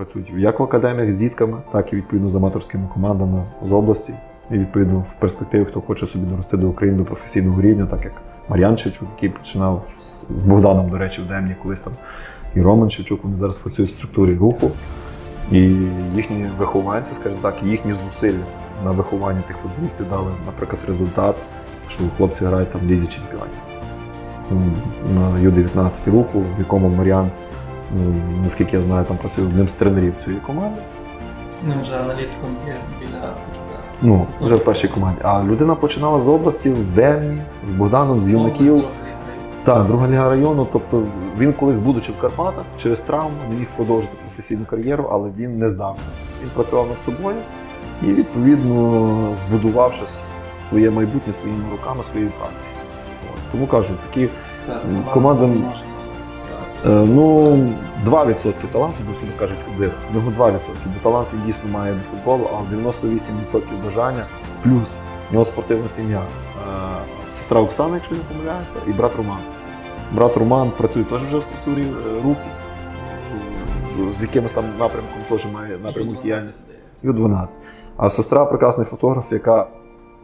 працюють як в академіях з дітками, так і відповідно з аматорськими командами з області. І відповідно в перспективі, хто хоче собі дорости до України до професійного рівня, так як Мар'ян Шевчук, який починав з Богданом, до речі, в Демні колись там, і Роман Шевчук, вони зараз працюють в структурі руху. І їхні вихованці, скажімо так, їхні зусилля на виховання тих футболістів дали, наприклад, результат, що хлопці грають там в лізі чемпіонів. На Ю-19 руху, в якому Мар'ян, наскільки я знаю, там працює одним з тренерів цієї команди. Ну, вже аналітиком є біля Кучука. Ну, вже в першій команді. А людина починала з області в Демні, з Богданом, з юнаків. Так, друга ліга району. Тобто він колись, будучи в Карпатах, через травму не міг продовжити професійну кар'єру, але він не здався. Він працював над собою і, відповідно, збудувавши своє майбутнє своїми руками, своєю працею. Тому кажу, такі Е, Ну, 2% таланту, бо собі кажуть, один. Нього 2%, бо талант він дійсно має до футболу, а 98% бажання, плюс у нього спортивна сім'я. Е, Сестра Оксана, якщо не помиляюся, і брат Роман. Брат Роман працює теж вже в структурі е, руху, е, з якимось там напрямком теж має напрямок діяльності. Ю-12. А сестра прекрасний фотограф, яка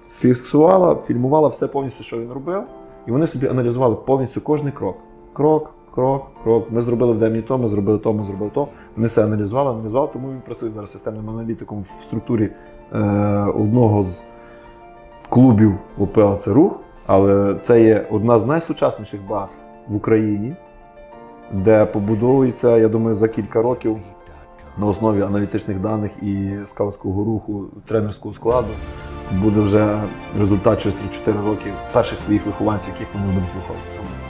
фіксувала, фільмувала все повністю, що він робив, і вони собі аналізували повністю кожний крок. Крок, крок, крок. Ми зробили в Демні то, ми зробили то, ми зробили то. Вони все аналізували, аналізували, тому він працює зараз системним аналітиком в структурі е, одного з клубів УПЛ це рух, але це є одна з найсучасніших баз в Україні, де побудовується, я думаю, за кілька років на основі аналітичних даних і скаутського руху тренерського складу буде вже результат через 3-4 роки перших своїх вихованців, яких вони будуть виховувати.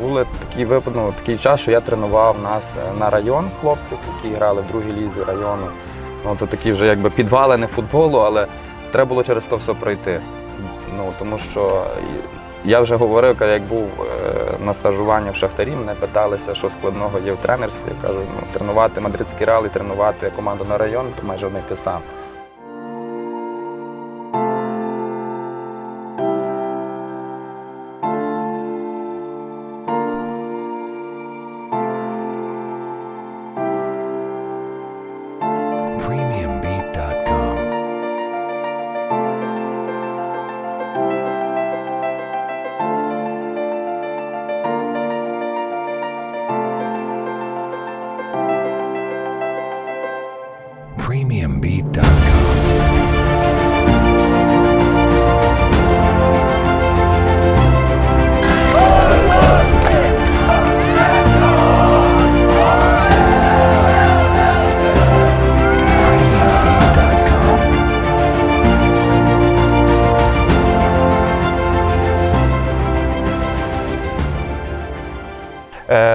Були такі ну, такий час, що я тренував нас е, на район хлопців, які грали в другій лізі району. Ну, то такі вже якби підвалини футболу, але треба було через то все пройти. Ну, тому що я вже говорив, як був е, на стажуванні в Шахтарі, мене питалися, що складного є в тренерстві. Я кажу, ну, тренувати мадридський реал і тренувати команду на район, то майже одне й те саме. premium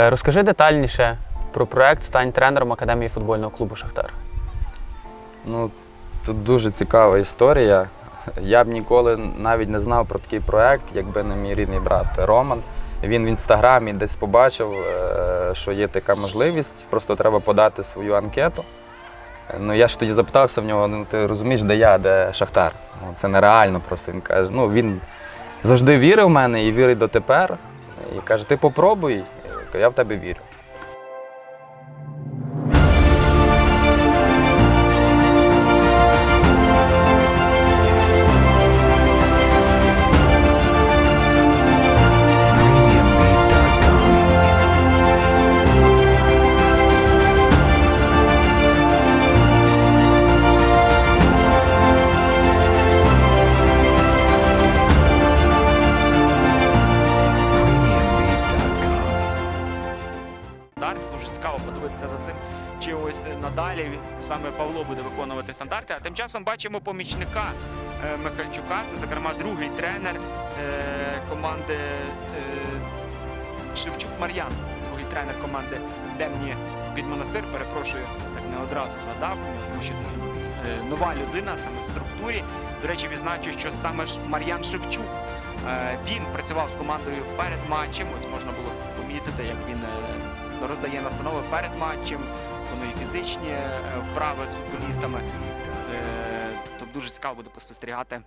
Розкажи детальніше про проект Стань тренером Академії футбольного клубу Шахтар. Ну, тут дуже цікава історія. Я б ніколи навіть не знав про такий проект, якби не мій рідний брат Роман. Він в інстаграмі десь побачив, е, що є така можливість, просто треба подати свою анкету. Ну, я ж тоді запитався в нього: ну ти розумієш, де я, де Шахтар? Ну, це нереально просто. Він каже, ну він завжди вірив в мене і вірить дотепер. І каже, ти попробуй, Я в тебе вірю. Часом бачимо помічника е, Михальчука. Це, зокрема, другий тренер е, команди е, Шевчук Мар'ян, другий тренер команди Демні під монастир. Перепрошую, так не одразу згадав, тому що це нова людина саме в структурі. До речі, відзначу, що саме ж Мар'ян Шевчук. Він працював з командою перед матчем. Ось можна було помітити, як він роздає настанови перед матчем, виконує фізичні е, вправи з футболістами. Е, дуже цікаво буде поспостерігати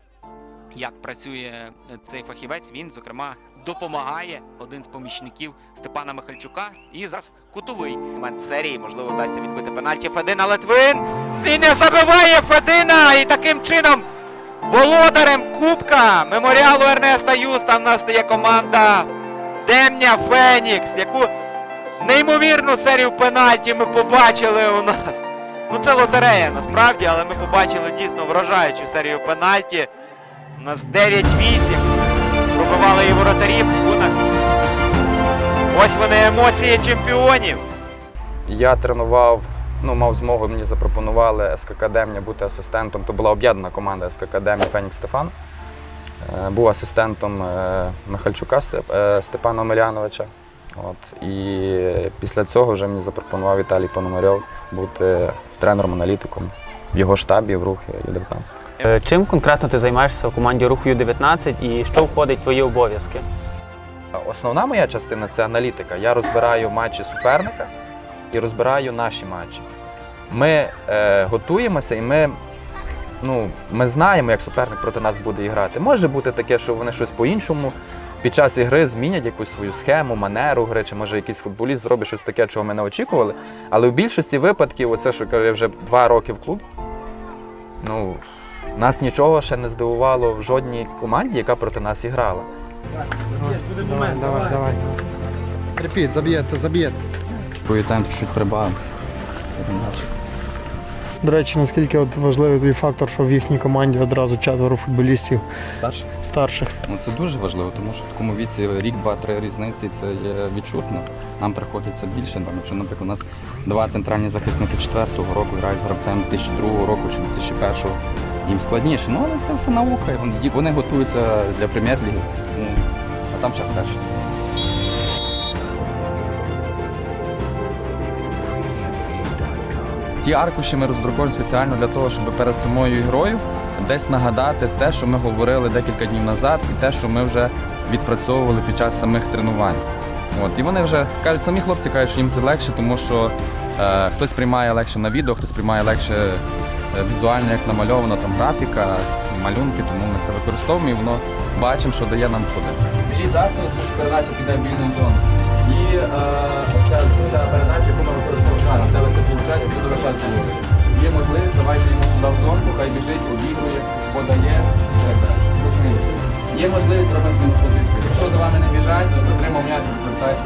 як працює цей фахівець. Він, зокрема, допомагає один з помічників Степана Михальчука. І зараз кутовий момент серії. Можливо, вдасться відбити пенальті Федина Литвин. Він не забиває Федина і таким чином. Володарем Кубка меморіалу Ернеста Юста в нас стає команда Демня Фенікс, яку неймовірну серію пенальті ми побачили у нас. Ну це лотерея насправді, але ми побачили дійсно вражаючу серію пенальті. У нас 9-8. Пробивали і воротарі. Ось вони емоції чемпіонів. Я тренував, ну, мав змогу, мені запропонували СКК Демня бути асистентом. То була об'єднана команда СКК Демня Фенікс Стефан. Е, Був асистентом е, Михальчука е, Степана Омеляновича. От. І після цього вже мені запропонував Віталій Пономарьов бути тренером-аналітиком в його штабі в рухі Ю-19. Е, Чим конкретно ти займаєшся у команді руху Ю-19 і що входить в твої обов'язки? Основна моя частина це аналітика. Я розбираю матчі суперника і розбираю наші матчі. Ми е, готуємося і ми, ну, ми знаємо, як суперник проти нас буде грати. Може бути таке, що вони щось по-іншому під час ігри змінять якусь свою схему, манеру гри, чи може якийсь футболіст зробить щось таке, чого ми не очікували. Але в більшості випадків, оце, що кажу, я вже два роки в клуб, ну, нас нічого ще не здивувало в жодній команді, яка проти нас і грала. Давай, давай, давай. Репіт, заб'єте, заб'єте. Тайм чуть прибавив. До речі, наскільки от важливий фактор, що в їхній команді одразу четверо футболістів Старший? старших. Ну це дуже важливо, тому що в такому віці рік, два-три різниці це є відчутно. Нам приходиться більше. Там, якщо, наприклад, у нас два центральні захисники четвертого року грають з гравцем 2002 року чи 2001 їм складніше. Ну, але це все наука, вони, готуються для прем'єр-ліги. Ну, а там ще старші. Ті аркуші ми роздруковуємо спеціально для того, щоб перед самою грою десь нагадати те, що ми говорили декілька днів назад, і те, що ми вже відпрацьовували під час самих тренувань. От. І вони вже кажуть, самі хлопці кажуть, що їм це легше, тому що е, хтось приймає легше на відео, хтось приймає легше е, візуально, як намальовано там графіка, малюнки, тому ми це використовуємо і воно бачимо, що дає нам ходи. Біжіть за спину, тому що передача піде в вільну зону. Біжить, обігрує, подає. Розумієте? Є можливість робити зміну позиції. Якщо за вами не біжать, то отримав м'яч, розвертається.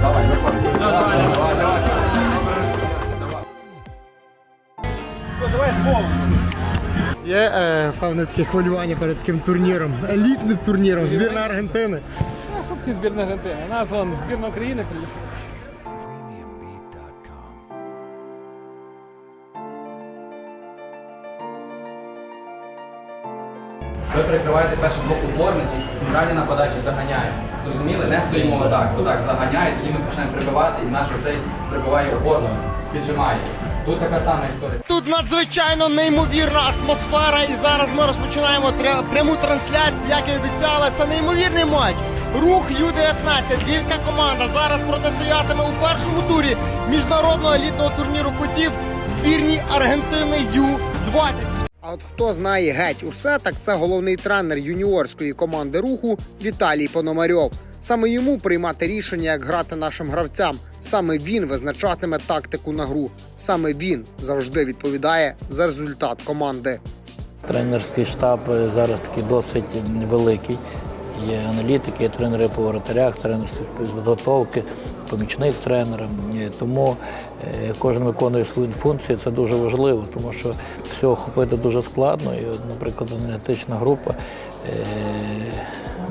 Давай, виходь. Давай, давай, давай. Є е, певне таке хвилювання перед таким турніром, елітним турніром, збірна Аргентини. збірна Аргентини. У нас вон збірна України приїхала. Опорників, центральні нападачі заганяємо. Зрозуміли? Не стоїмо отак. Отак заганяють, тоді ми почнемо прибивати, і наш оцей прибиває опорно, піджимає. Тут така сама історія. Тут надзвичайно неймовірна атмосфера, і зараз ми розпочинаємо тря- пряму трансляцію, як і обіцяли. Це неймовірний матч. Рух Ю-19, львівська команда зараз протистоятиме у першому турі міжнародного елітного турніру котів збірній Аргентини Ю-20. А от хто знає геть усе, так це головний тренер юніорської команди руху Віталій Пономарьов. Саме йому приймати рішення, як грати нашим гравцям. Саме він визначатиме тактику на гру. Саме він завжди відповідає за результат команди. Тренерський штаб зараз такий досить великий. Є аналітики, є тренери по воротарях, тренер з підготовки, помічник тренера. Е, Тому е, кожен виконує свою функцію. Це дуже важливо, тому що все охопити дуже складно. І, наприклад, аналітична група. е,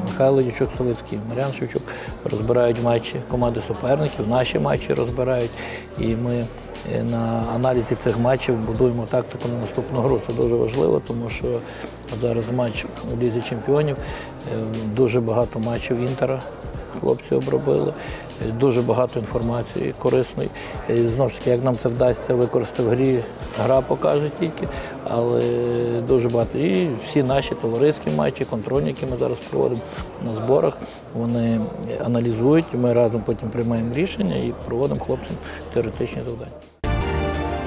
Михайло Дячук Словицький, Мар'ян Шевчук розбирають матчі команди суперників, наші матчі розбирають. І ми на аналізі цих матчів будуємо тактику на наступну гру. Це дуже важливо, тому що зараз матч у Лізі Чемпіонів, дуже багато матчів Інтера. Хлопці обробили, дуже багато інформації корисної. Знову ж таки, як нам це вдасться використати в грі, гра покаже тільки, але дуже багато. І всі наші товариські матчі, контрольні, які ми зараз проводимо на зборах, вони аналізують, ми разом потім приймаємо рішення і проводимо хлопцям теоретичні завдання.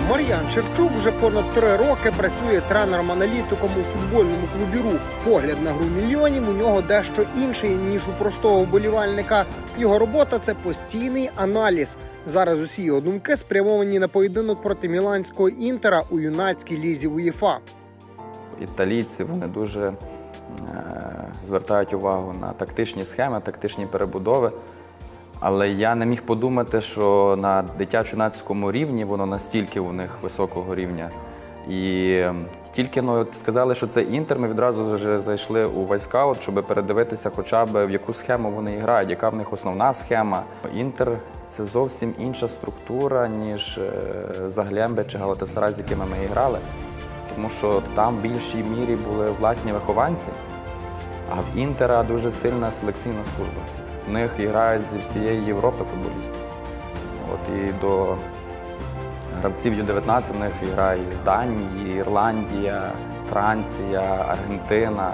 Мар'ян Шевчук вже понад три роки працює тренером-аналітиком у футбольному клубі Рух. Погляд на гру мільйонів у нього дещо інший ніж у простого вболівальника. Його робота це постійний аналіз. Зараз усі його думки спрямовані на поєдинок проти міланського інтера у юнацькій лізі УЄФА. Італійці вони дуже е, звертають увагу на тактичні схеми, тактичні перебудови. Але я не міг подумати, що на дитячо-юнацькому рівні воно настільки у них високого рівня. І е, тільки ну, сказали, що це інтер, ми відразу вже зайшли у вайскаут, щоб передивитися, хоча б в яку схему вони грають, яка в них основна схема. Інтер це зовсім інша структура, ніж е, чи Галатасарай, з якими ми грали. Тому що там в більшій мірі були власні вихованці, а в Інтера дуже сильна селекційна служба. В них грають зі всієї Європи футболісти. От і до гравців Ю-19 в них грає з Данії, Ірландія, Франція, Аргентина.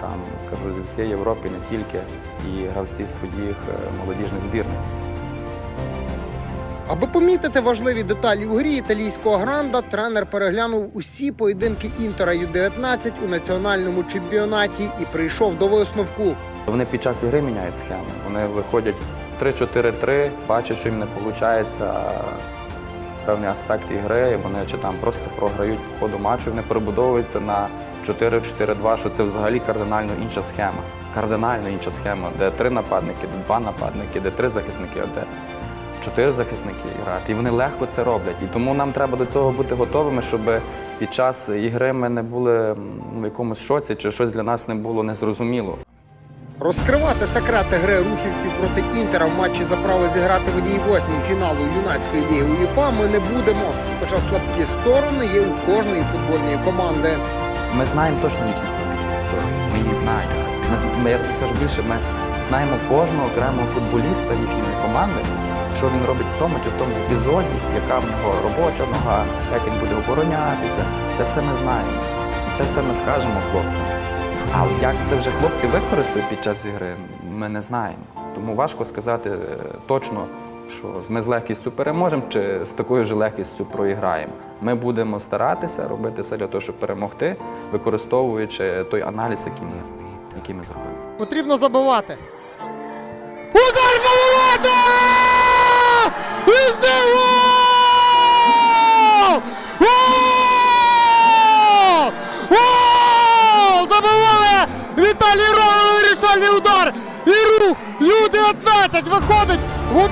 Там кажу зі всієї Європи, не тільки, і гравці своїх е, молодіжних збірних. Аби помітити важливі деталі у грі італійського гранда, тренер переглянув усі поєдинки інтера Ю-19 у національному чемпіонаті і прийшов до висновку. Вони під час ігри міняють схеми. Вони виходять в 3-4-3, бачать, що їм не виходить певні аспекти ігри, вони чи там просто програють по ходу матчу, вони перебудовуються на 4-4-2, що це взагалі кардинально інша схема. Кардинально інша схема, де три нападники, де два нападники, де три захисники, а де чотири захисники грати. І вони легко це роблять. І тому нам треба до цього бути готовими, щоб під час ігри ми не були в якомусь шоці, чи щось для нас не було незрозуміло. Розкривати секрети гри рухівців проти інтера в матчі за право зіграти в одній восьмій фіналу юнацької ліги УЄФА ми не будемо. Хоча слабкі сторони є у кожної футбольної команди. Ми знаємо точно їхні слабкі історії. Ми їх знаємо. Ми, я тобі скажу більше, ми знаємо кожного окремого футболіста їхньої команди, що він робить в тому чи в тому епізоді, яка в нього робоча нога, як він буде оборонятися. Це все ми знаємо. Це все ми скажемо хлопцям. А як це вже хлопці використають під час ігри, ми не знаємо. Тому важко сказати е, точно, що ми з легкістю переможемо чи з такою ж легкістю проіграємо. Ми будемо старатися робити все для того, щоб перемогти, використовуючи той аналіз, який ми, який ми зробили. Потрібно забивати. Удар поворота! Ю-19 виходить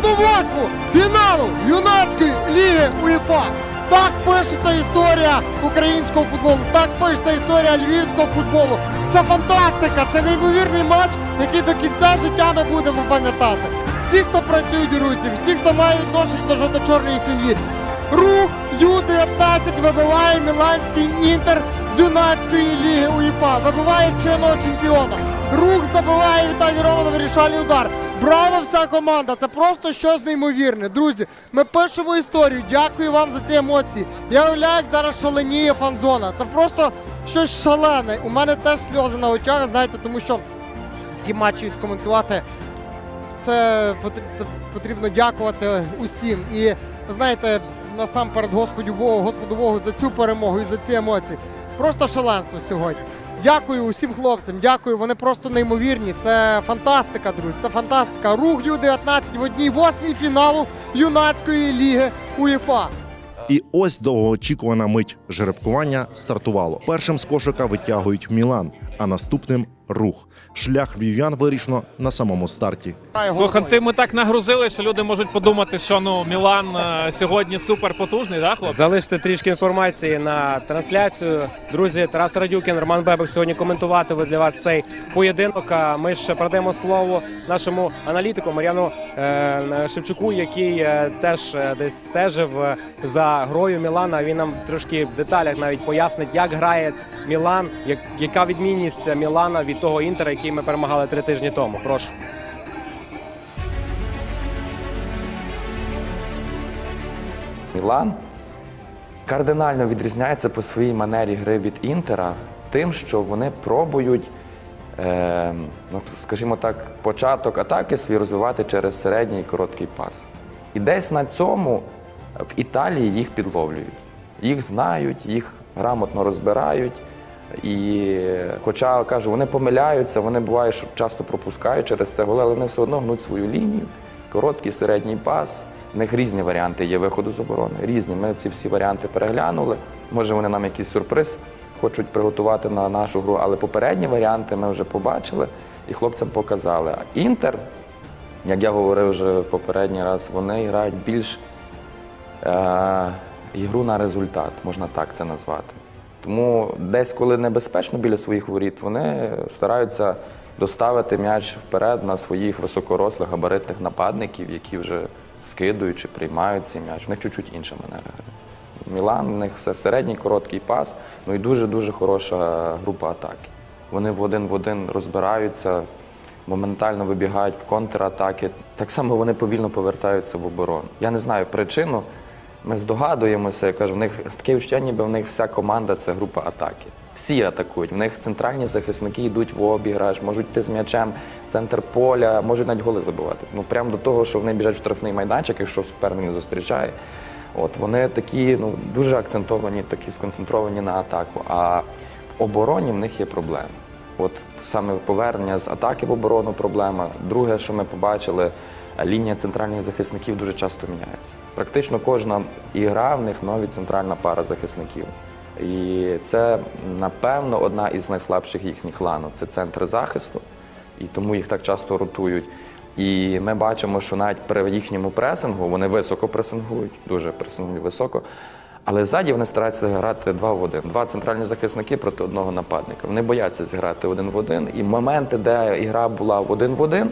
восьму фіналу юнацької ліги УЄФА. Так пишеться історія українського футболу, так пишеться історія львівського футболу. Це фантастика, це неймовірний матч, який до кінця життя ми будемо пам'ятати. Всі, хто працюють у Русі, всі, хто має відношення до жовто-чорної сім'ї. Рух Ю-19 вибиває Міланський інтер з юнацької ліги УЄФА. Вибиває чинного чемпіона. Рух забиває Віталій Роман вирішальний удар. Браво вся команда! Це просто щось неймовірне. Друзі, ми пишемо історію. Дякую вам за ці емоції. Я уявляю, як зараз шаленіє фан-зона. Це просто щось шалене. У мене теж сльози на очах, знаєте, тому що такі матчі відкоментувати. Це, це потрібно дякувати усім. І ви знаєте, насамперед Господу Богу, Господу Богу за цю перемогу і за ці емоції. Просто шаленство сьогодні. Дякую усім хлопцям, дякую. Вони просто неймовірні. Це фантастика, друзі. Це фантастика. Рух Ю-19 в одній восьмій фіналу юнацької ліги УЄФА. І ось довгоочікувана мить жеребкування стартувало. Першим з кошика витягують Мілан, а наступним рух. Шлях львів'ян вирішено на самому старті. Слухай, ми так нагрузили, що люди можуть подумати, що ну Мілан е, сьогодні супер потужний, да, хлопці? Залиште трішки інформації на трансляцію. Друзі, Тарас Радюкін, Роман Бебек сьогодні коментуватиме для вас цей поєдинок. А ми ще передаємо слово нашому аналітику Мар'яну е, Шевчуку, який е, теж е, десь стежив е, за грою Мілана. Він нам трошки в деталях навіть пояснить, як грає Мілан, як, яка відмінність Мілана від того інтера, який ми перемагали три тижні тому. Прошу. Мілан кардинально відрізняється по своїй манері гри від Інтера тим, що вони пробують, е, ну, скажімо так, початок атаки свій розвивати через середній і короткий пас. І десь на цьому в Італії їх підловлюють. Їх знають, їх грамотно розбирають. І хоча кажу, вони помиляються, вони буває, що часто пропускають через це голи, але вони все одно гнуть свою лінію. Короткий середній пас. В них різні варіанти є виходу з оборони. Різні. Ми ці всі варіанти переглянули. Може, вони нам якийсь сюрприз хочуть приготувати на нашу гру, але попередні варіанти ми вже побачили і хлопцям показали. А Інтер, як я говорив вже попередній раз, вони грають більш е, ігру на результат, можна так це назвати. Тому десь, коли небезпечно біля своїх воріт, вони стараються доставити м'яч вперед на своїх високорослих габаритних нападників, які вже скидують чи приймають цей м'яч. В них чуть-чуть інша манера гри. Мілан, в них все середній короткий пас, ну і дуже-дуже хороша група атаки. Вони в один в один розбираються, моментально вибігають в контратаки. Так само вони повільно повертаються в оборону. Я не знаю причину. Ми здогадуємося, я кажу, в них таке відчуття, ніби в них вся команда це група атаки. Всі атакують. В них центральні захисники йдуть в обіграш, можуть йти з м'ячем в центр поля, можуть навіть голи забивати. Ну прямо до того, що вони біжать в штрафний майданчик, якщо суперник не зустрічає. От вони такі, ну дуже акцентовані, такі сконцентровані на атаку. А в обороні в них є проблеми. От саме повернення з атаки в оборону проблема. Друге, що ми побачили, лінія центральних захисників дуже часто міняється. Практично кожна ігра в них нові центральна пара захисників. І це, напевно, одна із найслабших їхніх ланок. Це центр захисту, і тому їх так часто ротують. І ми бачимо, що навіть при їхньому пресингу вони високо пресингують, дуже пресингують високо. Але ззаді вони стараються грати два в один. Два центральні захисники проти одного нападника. Вони бояться зіграти один в один. І моменти, де ігра була в один в один,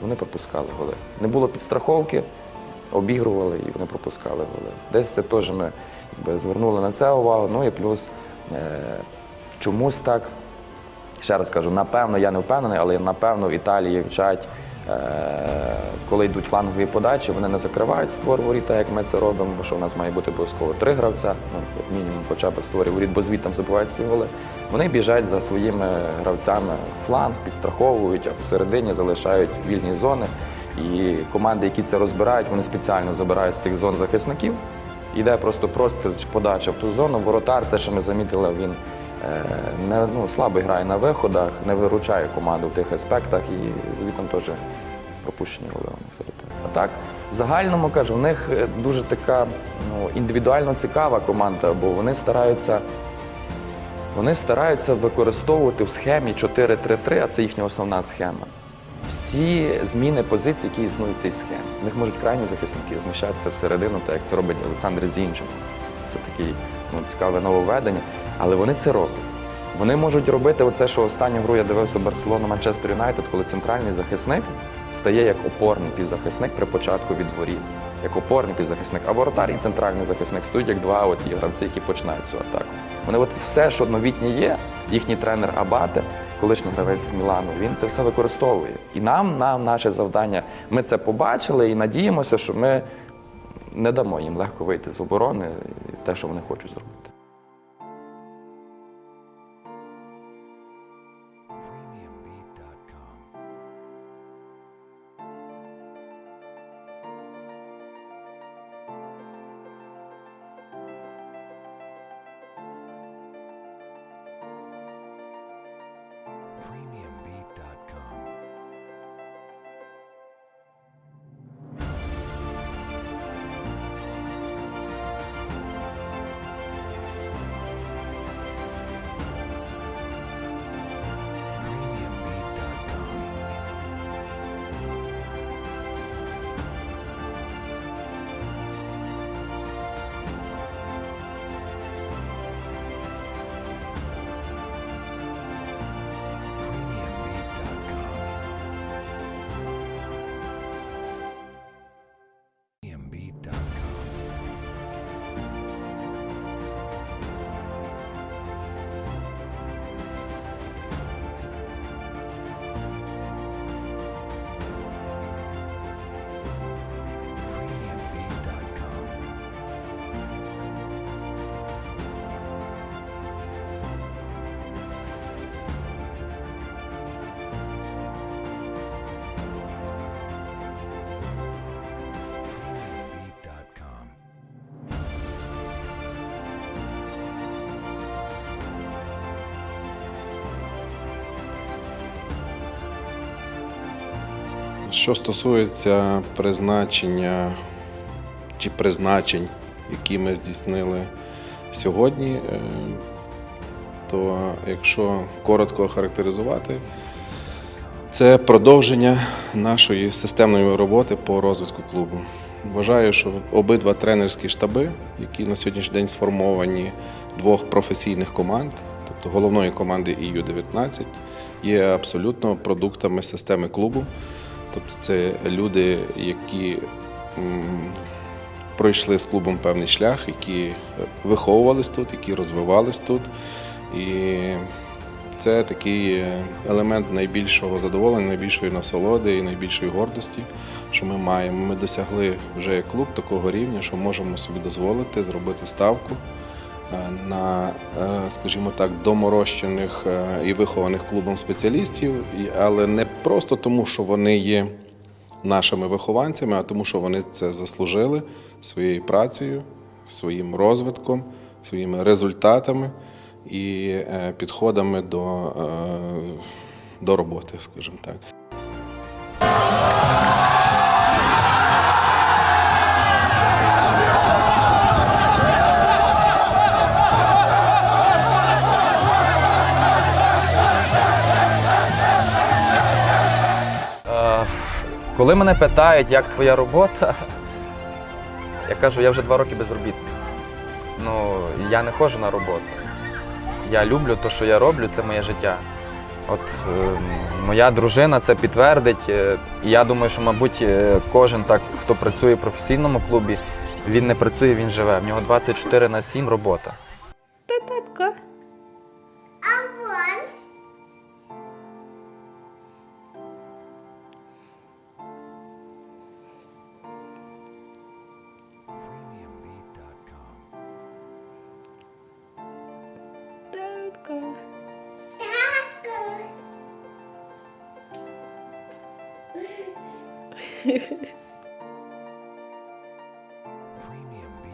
вони пропускали голи. Не було підстраховки, обігрували і вони пропускали голи. Десь це теж ми звернули на це увагу. Ну і плюс е, чомусь так. Ще раз кажу, напевно, я не впевнений, але напевно в Італії вчать, коли йдуть флангові подачі, вони не закривають створ воріт, так як ми це робимо, бо що у нас має бути обов'язково три гравця, ну, як мінімум, хоча б створі воріт, бо звідти забуваються ці голи. Вони біжать за своїми гравцями фланг, підстраховують, а всередині залишають вільні зони. І команди, які це розбирають, вони спеціально забирають з цих зон захисників. Йде просто простір чи подача в ту зону. Воротар, те, що ми замітили, він е, не ну, слабо грає на виходах, не виручає команду в тих аспектах і звітом теж пропущені голи серед. А так, в загальному кажу, у них е, дуже така ну, індивідуально цікава команда, бо вони стараються. Вони стараються використовувати в схемі 4-3-3, а це їхня основна схема. Всі зміни позицій, які існують в цій схемі. В них можуть крайні захисники зміщатися всередину, так як це робить Олександр Зінченко. Це таке ну, цікаве нововведення, але вони це роблять. Вони можуть робити те, що останню гру я дивився Барселону Манчестер Юнайтед, коли центральний захисник стає як опорний півзахисник при початку від воріт. Як опорний півзахисник, а воротар і центральний захисник стоять як два от гравці, які починають цю атаку. Вони от все, що новітнє є, їхній тренер Абате, колишній гравець Мілану, він це все використовує. І нам, нам, наше завдання, ми це побачили і надіємося, що ми не дамо їм легко вийти з оборони те, що вони хочуть зробити. Що стосується призначення чи призначень, які ми здійснили сьогодні, е, то якщо коротко характеризувати, це продовження нашої системної роботи по розвитку клубу. Вважаю, що обидва тренерські штаби, які на сьогоднішній день сформовані двох професійних команд, тобто головної команди і Ю-19, є абсолютно продуктами системи клубу. Тобто це люди, які пройшли з клубом певний шлях, які виховувались тут, які розвивались тут. І це такий елемент найбільшого задоволення, найбільшої насолоди і найбільшої гордості, що ми маємо. Ми досягли вже як клуб такого рівня, що можемо собі дозволити зробити ставку на, е, скажімо так, доморощених е, і вихованих клубом спеціалістів, але не просто тому, що вони є нашими вихованцями, а тому, що вони це заслужили своєю працею, своїм розвитком, своїми результатами і е, підходами до, е, до роботи, скажімо так. Коли мене питають, як твоя робота, я кажу, я вже два роки безробітний. Ну, я не ходжу на роботу. Я люблю те, що я роблю, це моє життя. От е, моя дружина це підтвердить. е, я думаю, що, мабуть, е, кожен так, хто працює в професійному клубі, він не працює, він живе. В нього 24 на 7 робота.